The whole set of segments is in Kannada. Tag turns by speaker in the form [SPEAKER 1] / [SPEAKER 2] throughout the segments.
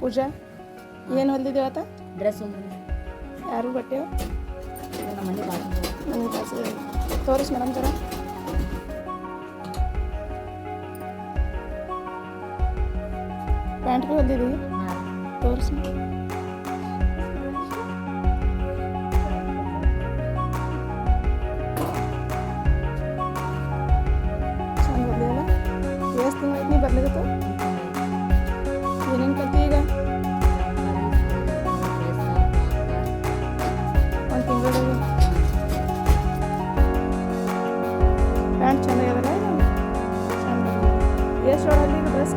[SPEAKER 1] ಪೂಜಾ ಏನು ಹೊಲ್ದಿದ್ದೀವತ್ತ
[SPEAKER 2] ಡ್ರೆಸ್
[SPEAKER 1] ಯಾರು ಬಟ್ಟೆ
[SPEAKER 2] ಮನೆ
[SPEAKER 1] ಕಾಸು ತೋರಿಸ್ ಮೇಡಮ್ ಜರ. ಪ್ಯಾಂಟ್ ಹೊಲ್ದಿದ್ದೀವಿ ತೋರಿಸ್ ಚಂದ ಹೊಲ್ದಿಲ್ಲ ಎಷ್ಟು ತಿಂಗಳು ಐತಿ ನೀ ಬರ್ಲಿಕತ್ತ ಎಷ್ಟು ಹೊಡಲ್ಲಿ ಈಗ ಡ್ರೆಸ್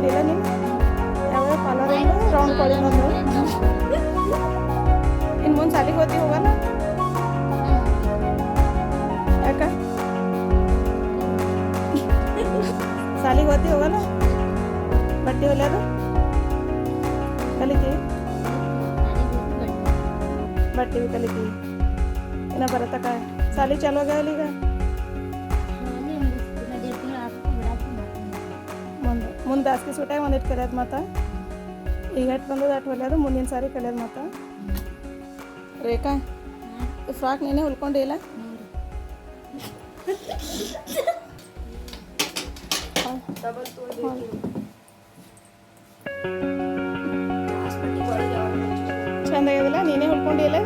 [SPEAKER 1] ಡ್ರೆಸ್ ನೀನೇ ಹೊಲ್ಕೊಂಡಿಲ್ಲ ನೀನು ಯಾವ್ಯಾವ ಕಲರ್ ಒಂದು ರೌಂಡ್ ಕೊಳಿನ ಒಂದು ಇನ್ನು ಮುಂದೆ ಸಾಲಿಗೆ ಹೋಗ್ತಿ ಹೋಗಲ್ಲ ಯಾಕ ಸಾಲಿಗೆ ಹೋಗ್ತಿ ಹೋಗಲ್ಲ ಬಟ್ಟೆ ಹೊಲಿಯೋದು ಕಲಿತೀವಿ ಬಟ್ಟೆ ಕಲಿತೀವಿ ಇನ್ನ ಬರತ್ತಕ್ಕ ಸಾಲಿ ಚಾಲು ಆಗ್ಯಾವಲ್ಲ ಈಗ ಮುಂದೆ ದಾಸ್ಕಿ ಸುಟ್ಟಾಗ ಒಂದಿಟ್ಟು ಕಲಿಯೋದು ಮತ್ತು ಈಗ ಎಟ್ಟು ಬಂದದ ಅಟ್ಟು ಹೊಲಿಯೋದು, ಮುಂದಿನ ಸಾರಿ ಕಲಿಯೋದು ಮತ್ತು ರೇಖಾ, ಈ ಫ್ರಾಕ್ ನೀನೇ ಹೊಲ್ಕೊಂಡಿಲ್ಲ ಚಂದ ಆಗಿಲ್ಲ ನೀನೇ ಉಳ್ಕೊಂಡಿಲ್ಲ